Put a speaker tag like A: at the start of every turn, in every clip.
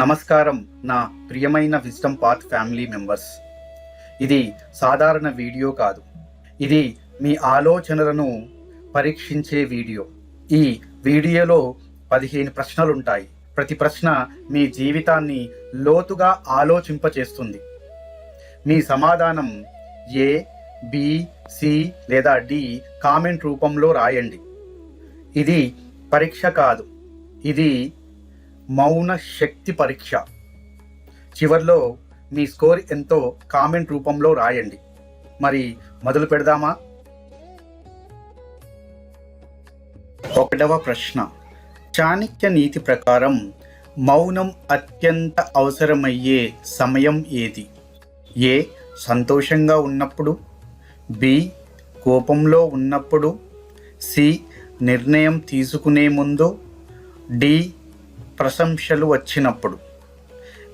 A: నమస్కారం నా ప్రియమైన విజ్డమ్ పాత్ ఫ్యామిలీ మెంబర్స్. ఇది సాధారణ వీడియో కాదు. ఇది మీ ఆలోచనలను పరీక్షించే వీడియో. ఈ వీడియోలో పదిహేను ప్రశ్నలుంటాయి. ప్రతి ప్రశ్న మీ జీవితాన్ని లోతుగా ఆలోచింపచేస్తుంది. మీ సమాధానం ఏ బి సి లేదా డి కామెంట్ రూపంలో రాయండి. ఇది పరీక్ష కాదు. ఇది మౌన శక్తి పరీక్ష. చివర్లో మీ స్కోర్ ఎంతో కామెంట్ రూపంలో రాయండి. మరి మొదలు పెడదామా? ఒకటవ ప్రశ్న. చాణక్య నీతి ప్రకారం మౌనం అత్యంత అవసరమయ్యే సమయం ఏది? ఏ. సంతోషంగా ఉన్నప్పుడు. బి. కోపంలో ఉన్నప్పుడు. సి. నిర్ణయం తీసుకునే ముందు. డి. ప్రశంసలు వచ్చినప్పుడు.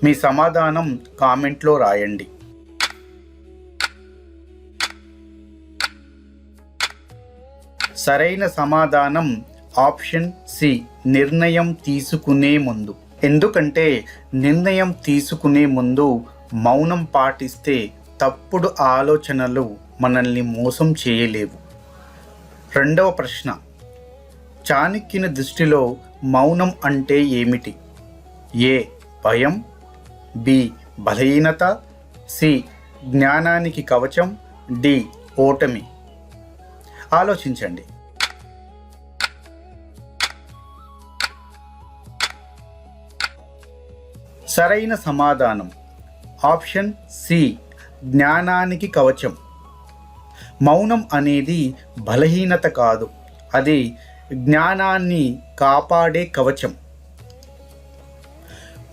A: మీ సమాధానం కామెంట్లో రాయండి. సరైన సమాధానం ఆప్షన్ సి నిర్ణయం తీసుకునే ముందు. ఎందుకంటే నిర్ణయం తీసుకునే ముందు మౌనం పాటిస్తే తప్పుడు ఆలోచనలు మనల్ని మోసం చేయలేవు. రెండవ ప్రశ్న. చాణక్యుని దృష్టిలో మౌనం అంటే ఏమిటి? ఏ. భయం. బి. బలహీనత. సి. జ్ఞానానికి కవచం. డి. ఓటమి. ఆలోచించండి. సరైన సమాధానం. Option C. జ్ఞానానికి కవచం. మౌనం అనేది బలహీనత కాదు. అది జ్ఞానాన్ని కాపాడే కవచం.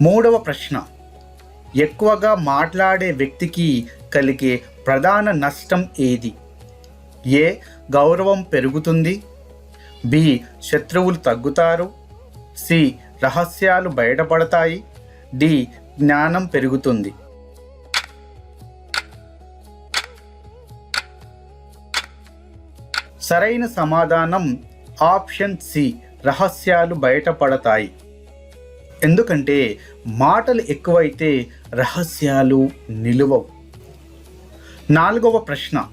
A: మూడవ ప్రశ్న. ఎక్కువగా మాట్లాడే వ్యక్తికి కలిగే ప్రధాన నష్టం ఏది? ఏ. గౌరవం పెరుగుతుంది. బి. శత్రువులు తగ్గుతారు. సి. రహస్యాలు బయటపడతాయి. డి. జ్ఞానం పెరుగుతుంది. సరైన సమాధానం ఆప్షన్ సి రహస్యాలు బయటపడతాయి. ఎందుకంటే మాటలు ఎక్కువైతే రహస్యాలు నిలువవు. నాలుగవ ప్రశ్న.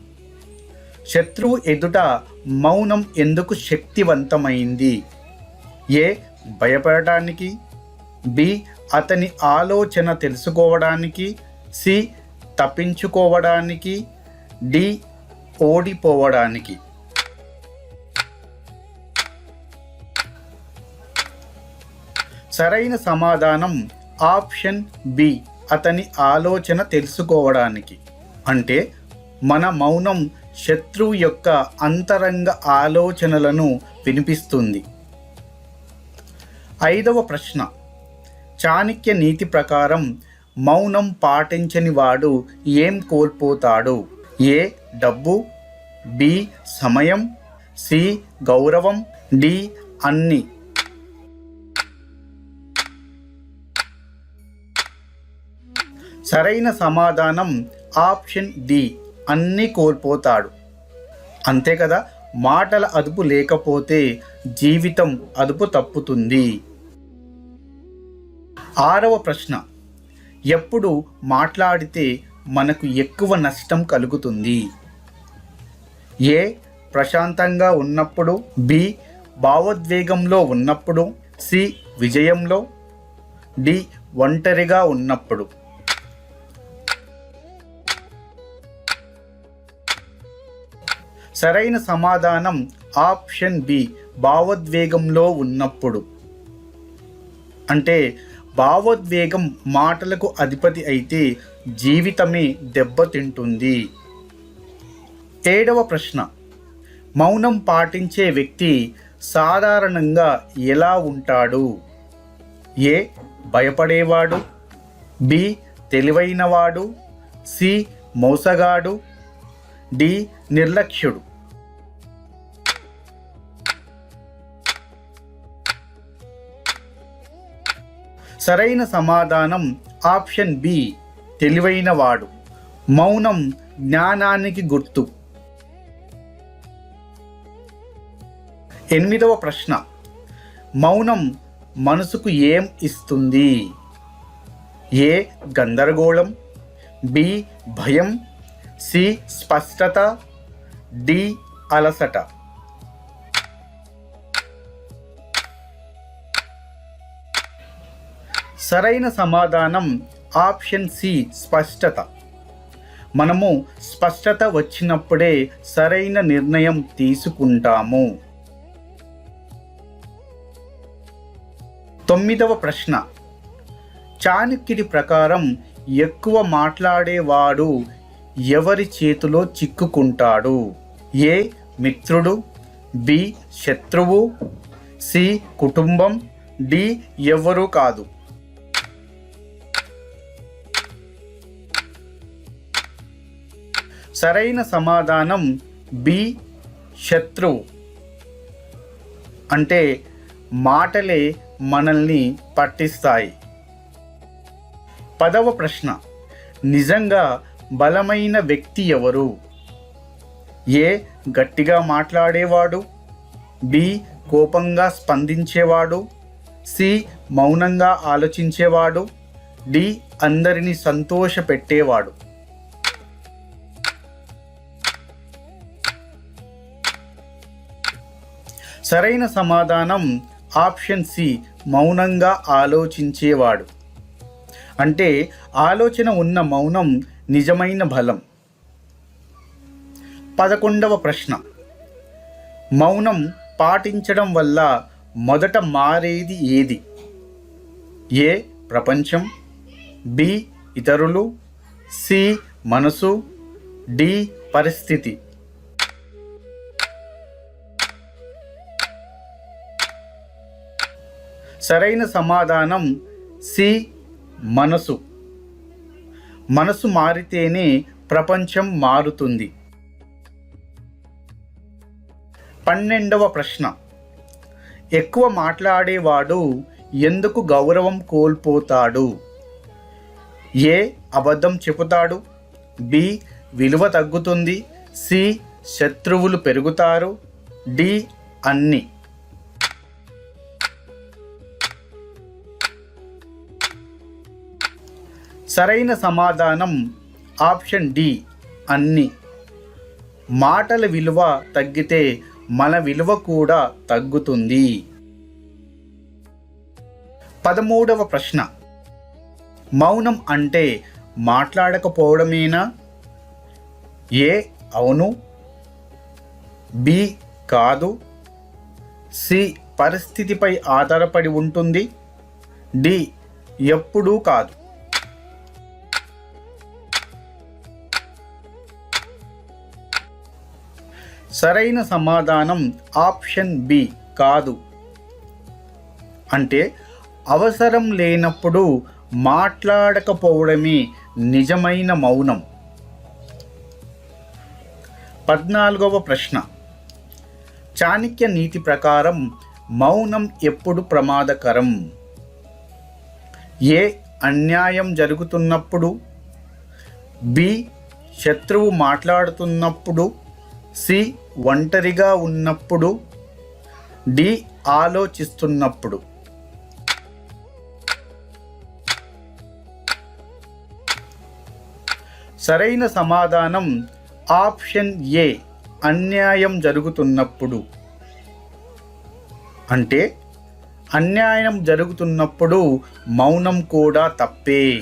A: శత్రువు ఎదుట మౌనం ఎందుకు శక్తివంతమైంది? ఏ. భయపడటానికి. బి. అతని ఆలోచన తెలుసుకోవడానికి. సి. తప్పించుకోవడానికి. డి. ఓడిపోవడానికి. సరైన సమాధానం ఆప్షన్ బి అతని ఆలోచన తెలుసుకోవడానికి. అంటే మన మౌనం శత్రువు యొక్క అంతరంగ ఆలోచనలను వినిపిస్తుంది. ఐదవ ప్రశ్న. చాణక్య నీతి ప్రకారం మౌనం పాటించని వాడు ఏం కోల్పోతాడు? ఏ డబ్బు బి సమయం సి గౌరవం డి అన్ని. సరైన సమాధానం ఆప్షన్ డి అన్నీ కోల్పోతాడు. అంతే కదా? మాటల అదుపు లేకపోతే జీవితం అదుపు తప్పుతుంది. ఆరవ ప్రశ్న. ఎప్పుడు మాట్లాడితే మనకు ఎక్కువ నష్టం కలుగుతుంది? ఏ. ప్రశాంతంగా ఉన్నప్పుడు. బి. భావోద్వేగంలో ఉన్నప్పుడు. సి. విజయంలో. డి. ఒంటరిగా ఉన్నప్పుడు. సరైన సమాధానం ఆప్షన్ బి భావోద్వేగంలో ఉన్నప్పుడు. అంటే భావోద్వేగం మాటలకు అధిపతి అయితే జీవితమే దెబ్బతింటుంది. ఏడవ ప్రశ్న. మౌనం పాటించే వ్యక్తి సాధారణంగా ఎలా ఉంటాడు? ఏ భయపడేవాడు? బి తెలివైనవాడు? సి మోసగాడు? డి నిర్లక్ష్యుడు? సరైన సమాధానం ఆప్షన్ బి తెలివైనవాడు. మౌనం జ్ఞానానికి గుర్తు. ఎనిమిదవ ప్రశ్న. మౌనం మనసుకు ఏం ఇస్తుంది? ఏ గందరగోళం బి భయం సి స్పష్టత డి అలసట. సరైన సమాధానం ఆప్షన్ సి స్పష్టత. మనము స్పష్టత వచ్చినప్పుడే సరైన నిర్ణయం తీసుకుంటాము. తొమ్మిదవ ప్రశ్న. చాణక్యుడి ప్రకారం ఎక్కువ మాట్లాడేవాడు ఎవరి చేతిలో చిక్కుకుంటాడు? ఏ మిత్రుడు? బి శత్రువు? సి కుటుంబం? డి ఎవ్వరూ కాదు. సరైన సమాధానం బి శత్రువు అంటే మాటలే మనల్ని పట్టిస్తాయి. పదవ ప్రశ్న. నిజంగా బలమైన వ్యక్తి ఎవరు? ఏ గట్టిగా మాట్లాడేవాడు? బి కోపంగా స్పందించేవాడు? సి మౌనంగా ఆలోచించేవాడు? డి అందరిని సంతోషపెట్టేవాడు? సరైన సమాధానం ఆప్షన్ సి మౌనంగా ఆలోచించేవాడు. అంటే ఆలోచన ఉన్న మౌనం నిజమైన బలం. పదకొండవ ప్రశ్న. మౌనం పాటించడం వల్ల మొదట మారేది ఏది? ఏ ప్రపంచం? బి ఇతరులు? సి మనసు? డి పరిస్థితి? సరైన సమాధానం సి మనసు. మనసు మారితేనే ప్రపంచం మారుతుంది. పన్నెండవ ప్రశ్న. ఎక్కువ మాట్లాడేవాడు ఎందుకు గౌరవం కోల్పోతాడు? ఏ అబద్ధం చెబుతాడు? బి విలువ తగ్గుతుంది? సి శత్రువులు పెరుగుతారు? డి అన్ని. సరైన సమాధానం ఆప్షన్ డి అన్ని. మాటల విలువ తగ్గితే మన విలువ కూడా తగ్గుతుంది. పదమూడవ ప్రశ్న. మౌనం అంటే మాట్లాడకపోవడమేనా? ఏ అవును బి కాదు సి పరిస్థితిపై ఆధారపడి ఉంటుంది డి ఎప్పుడూ కాదు. సరైన సమాధానం ఆప్షన్ బి కాదు. అంటే అవసరం లేనప్పుడు మాట్లాడకపోవడమే నిజమైన మౌనం. పద్నాలుగవ ప్రశ్న. చాణక్య నీతి ప్రకారం మౌనం ఎప్పుడు ప్రమాదకరం? ఏ అన్యాయం జరుగుతున్నప్పుడు? బి శత్రువు మాట్లాడుతున్నప్పుడు? సి ఒంటరిగా ఉన్నప్పుడు డి ఆలోచిస్తున్నప్పుడు. సరైన సమాధానం ఆప్షన్ ఏ అన్యాయం జరుగుతున్నప్పుడు. అంటే అన్యాయం జరుగుతున్నప్పుడు మౌనం కూడా తప్పే.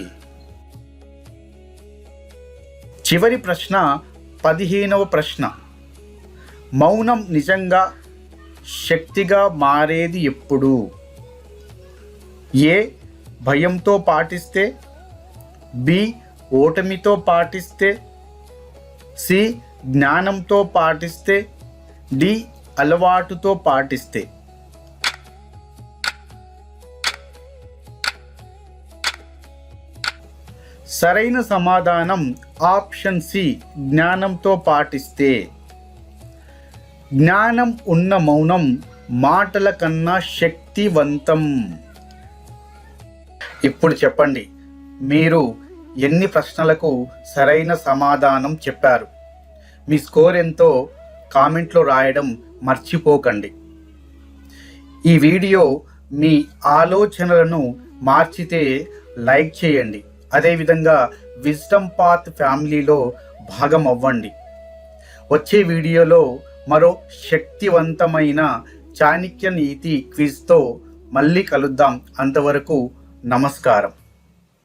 A: చివరి ప్రశ్న పదిహేనవ ప్రశ్న. మౌనం నిజంగా శక్తిగా మారేది ఎప్పుడు? ఏ భయంతో పాటిస్తే? బి ఓటమితో పాటిస్తే? సి జ్ఞానంతో పాటిస్తే? డి అలవాటుతో పాటిస్తే? సరైన సమాధానం ఆప్షన్ సి జ్ఞానంతో పాటిస్తే. జ్ఞానం ఉన్న మౌనం మాటల కన్నా శక్తివంతం. ఇప్పుడు చెప్పండి మీరు ఎన్ని ప్రశ్నలకు సరైన సమాధానం చెప్పారు? మీ స్కోర్ ఎంతో? కామెంట్లో రాయడం మర్చిపోకండి. ఈ వీడియో మీ ఆలోచనలను మార్చితే లైక్ చేయండి. అదేవిధంగా విజ్డమ్ పాత్ ఫ్యామిలీలో భాగం అవ్వండి. వచ్చే వీడియోలో మరో శక్తివంతమైన చాణిక్య నీతి క్విజ్తో మళ్ళీ కలుద్దాం. అంతవరకు నమస్కారం.